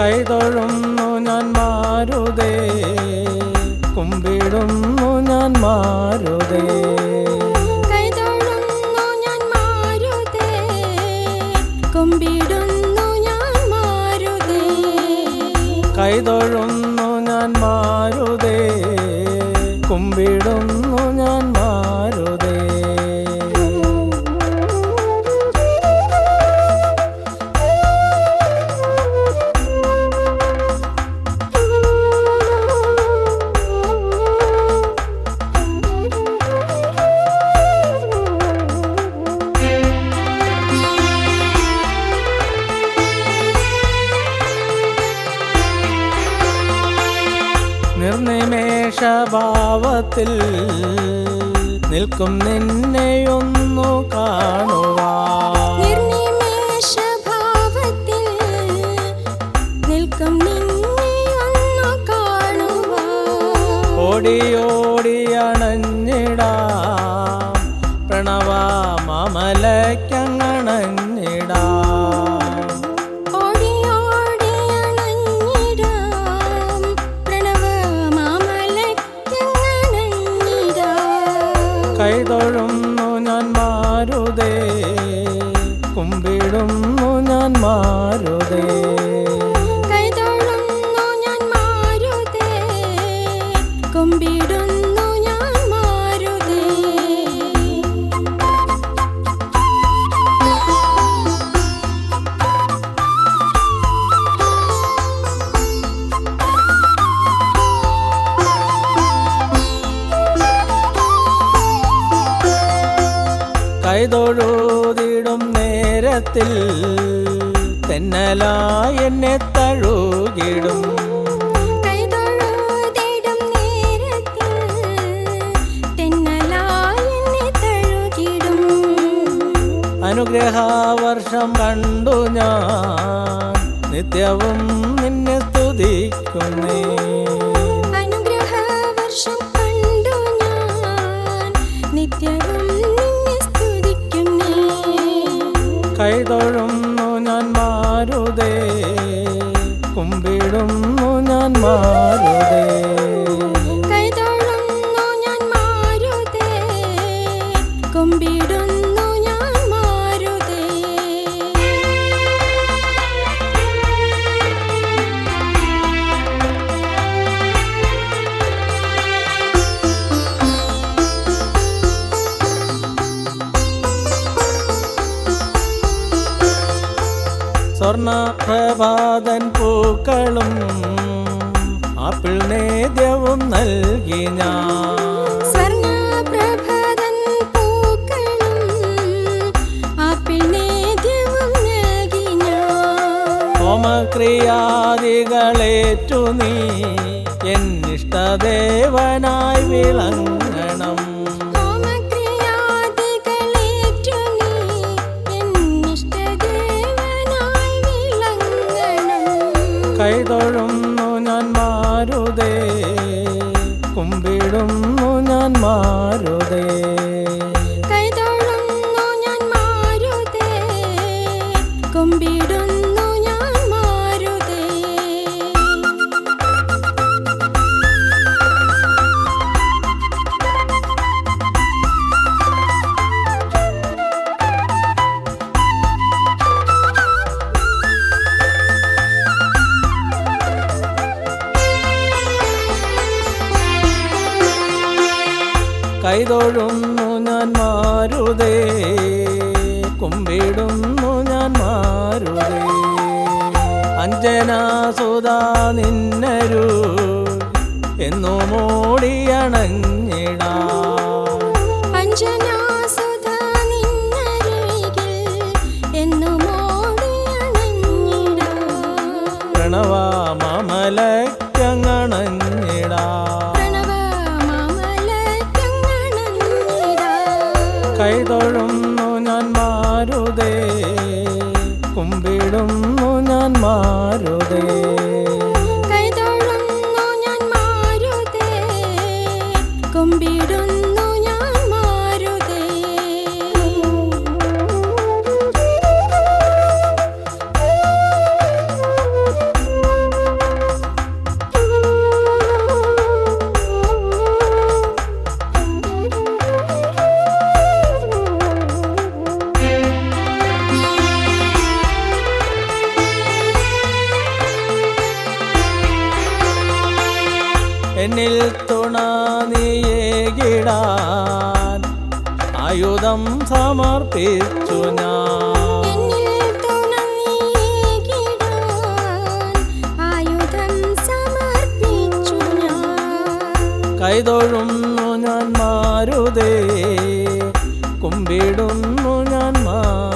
കൈതൊഴുന്നു ഞാൻ മാരുതേ കുമ്പിടുന്നു ഞാൻ മാരുതേ കൈതൊഴുന്നു ഞാൻ മാരുതേ കുമ്പിടുന്നു ഞാൻ മാരുതേ കൈതൊഴുന്നു ഞാൻ മാരുതേ നിർനിമേഷഭാവത്തിൽ നിൽക്കും നിന്നെയൊന്നു കാണുവാ ഓടിയോടിയണഞ്ഞിടാ ഓടിയോടി അണഞ്ഞിടാം. പ്രണവ മാമലയ്ക്കങ്ങണഞ്ഞിടാം മാരുതേ കൈതൊഴുന്നു ഞാൻ മാറുതേ. കുമ്പിടുന്നു കൈതൊഴുതിടും നേരത്തിൽ തെന്നലായി എന്നെ തഴുകിടും. അനുഗ്രഹവർഷം കണ്ടു ഞാൻ. നിത്യവും നിന്നെ സ്തുതിക്കുന്നേ. ഞാൻ മാരുതേ കൈതൊഴുന്നു ഞാൻ മാരുതേ കുമ്പിടുന്നു ഞാൻ മാരുതേ സ്വർണ പ്രഭാതൻ പൂക്കളും ആപ്പിൾ നേദ്യവും നൽകി ഞാൻ. ക്രിയാദികളേറ്റു നീ എന്നിഷ്ടദേവനായി വിളങ്ങണം. ഹോമക്രിയാദികളേറ്റു മാരുതേ കുമ്പിടുന്നു ഞാൻ മാരുതേ കൈതൊഴുന്നു ഞാൻ മാരുതേ കുമ്പിടുന്നു കൈതൊഴുന്നു ഞാൻ മാരുതേ കുമ്പിടുന്നു ഞാൻ മാരുതേ അഞ്ജനാസുതാ നിന്നരു എന്നു മോടിയണഞ്ഞിടാ അഞ്ജനാസുധ കുമ്പിടുന്നു ഞാൻ മാരുതേ എന്നിൽ തുണ നീയേകിടാൻ ആയുധം സമർപ്പിച്ചു ഞാൻ. കൈതൊഴുന്നു ഞാൻ മാരുതേ. കുമ്പിടുന്നു ഞാൻ മാരുതേ